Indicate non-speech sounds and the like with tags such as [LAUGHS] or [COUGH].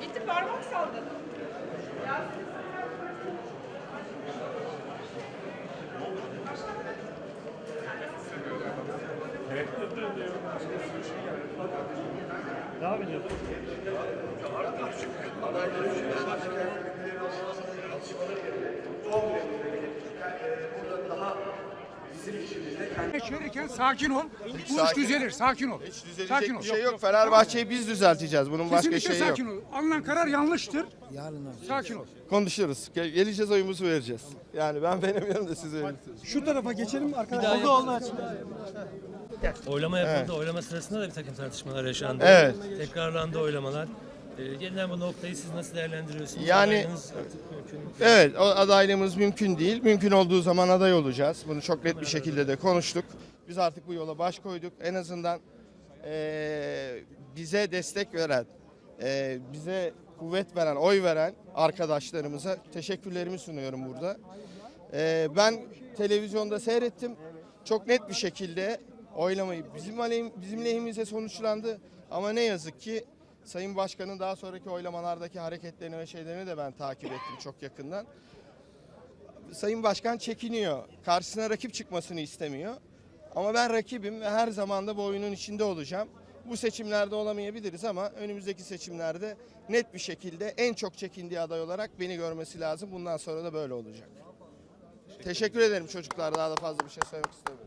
Gitti parmak salladı. Devam ediyoruz. Geçirirken sakin ol. Bu iş sakin. düzelir. Sakin ol. Hiç düzelecek sakin ol. bir şey yok. Fenerbahçe'yi biz düzelteceğiz. Bunun başka Kesinlikle şeyi yok. sakin ol. Alınan karar yanlıştır. Sakin ol. Konuşuruz. Gel- Geleceğiz oyumuzu vereceğiz. Yani ben [LAUGHS] beğenmiyorum da siz. Şu tarafa geçelim arkadaşlar. Oldu oldu açık. Oylama yapıldı. Oylama sırasında da bir takım tartışmalar yaşandı. Evet. Tekrarlandı oylamalar. Ee, gelinen bu noktayı siz nasıl değerlendiriyorsunuz? Yani- Adaylığınız artık mümkün mü? Evet, o adaylığımız mümkün değil. Mümkün olduğu zaman aday olacağız. Bunu çok net bir şekilde de konuştuk. Biz artık bu yola baş koyduk. En azından eee, bize destek veren, eee, bize kuvvet veren, oy veren arkadaşlarımıza teşekkürlerimi sunuyorum burada. Eee, ben televizyonda seyrettim. Çok net bir şekilde oylamayı bizim aleyhim, bizim lehimize sonuçlandı. Ama ne yazık ki Sayın Başkan'ın daha sonraki oylamalardaki hareketlerini ve şeylerini de ben takip ettim çok yakından. Sayın Başkan çekiniyor. Karşısına rakip çıkmasını istemiyor. Ama ben rakibim ve her zaman da bu oyunun içinde olacağım. Bu seçimlerde olamayabiliriz ama önümüzdeki seçimlerde net bir şekilde en çok çekindiği aday olarak beni görmesi lazım. Bundan sonra da böyle olacak. Teşekkür ederim çocuklar. Daha da fazla bir şey söylemek istemiyorum.